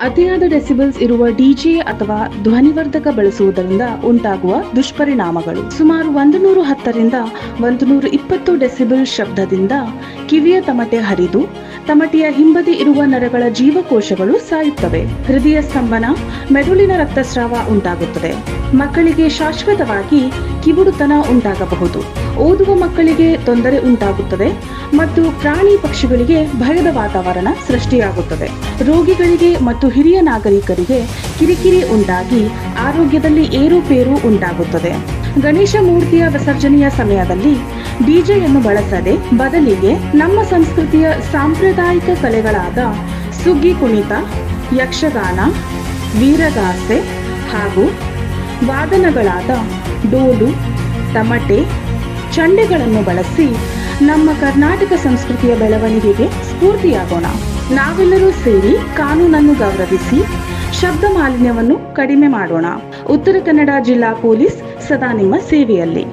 ಅತಿಯಾದ ಡೆಸಿಬಲ್ಸ್ ಇರುವ ಡಿಜೆ ಅಥವಾ ಧ್ವನಿವರ್ಧಕ ಬಳಸುವುದರಿಂದ ಉಂಟಾಗುವ ದುಷ್ಪರಿಣಾಮಗಳು. ಸುಮಾರು ಒಂದು ನೂರು ಹತ್ತರಿಂದ ಒಂದು ನೂರ ಇಪ್ಪತ್ತು ಡೆಸಿಬಲ್ ಶಬ್ದದಿಂದ ಕಿವಿಯ ತಮಟೆ ಹರಿದು ತಮಟೆಯ ಹಿಂಬದಿ ಇರುವ ನರಗಳ ಜೀವಕೋಶಗಳು ಸಾಯುತ್ತವೆ. ಹೃದಯ ಸ್ತಂಭನ ಮೆದುಳಿನ ರಕ್ತಸ್ರಾವ ಉಂಟಾಗುತ್ತದೆ. ಮಕ್ಕಳಿಗೆ ಶಾಶ್ವತವಾಗಿ ಕಿವುಡುತನ ಉಂಟಾಗಬಹುದು. ಓದುವ ಮಕ್ಕಳಿಗೆ ತೊಂದರೆ ಉಂಟಾಗುತ್ತದೆ ಮತ್ತು ಪ್ರಾಣಿ ಪಕ್ಷಿಗಳಿಗೆ ಭಯದ ವಾತಾವರಣ ಸೃಷ್ಟಿಯಾಗುತ್ತದೆ. ರೋಗಿಗಳಿಗೆ ಮತ್ತು ಹಿರಿಯ ನಾಗರಿಕರಿಗೆ ಕಿರಿಕಿರಿ ಉಂಟಾಗಿ ಆರೋಗ್ಯದಲ್ಲಿ ಏರುಪೇರು ಉಂಟಾಗುತ್ತದೆ. ಗಣೇಶ ಮೂರ್ತಿಯ ವಿಸರ್ಜನೆಯ ಸಮಯದಲ್ಲಿ ಡಿಜೆಯನ್ನು ಬಳಸದೆ ಬದಲಿಗೆ ನಮ್ಮ ಸಂಸ್ಕೃತಿಯ ಸಾಂಪ್ರದಾಯಿಕ ಕಲೆಗಳಾದ ಸುಗ್ಗಿ ಕುಣಿತ, ಯಕ್ಷಗಾನ, ವೀರಗಾಸೆ ಹಾಗೂ ವಾದನಗಳಾದ ಡೋಲು, ತಮಟೆ ಚಂಡೆಗಳನ್ನು ಬಳಸಿ ನಮ್ಮ ಕರ್ನಾಟಕ ಸಂಸ್ಕೃತಿಯ ಬೆಳವಣಿಗೆಗೆ ಸ್ಫೂರ್ತಿಯಾಗೋಣ. ನಾವೆಲ್ಲರೂ ಸೇರಿ ಕಾನೂನನ್ನು ಗೌರವಿಸಿ ಶಬ್ದ ಮಾಲಿನ್ಯವನ್ನು ಕಡಿಮೆ ಮಾಡೋಣ. ಉತ್ತರ ಕನ್ನಡ ಜಿಲ್ಲಾ ಪೊಲೀಸ್ ಸದಾ ನಿಮ್ಮ ಸೇವೆಯಲ್ಲಿ.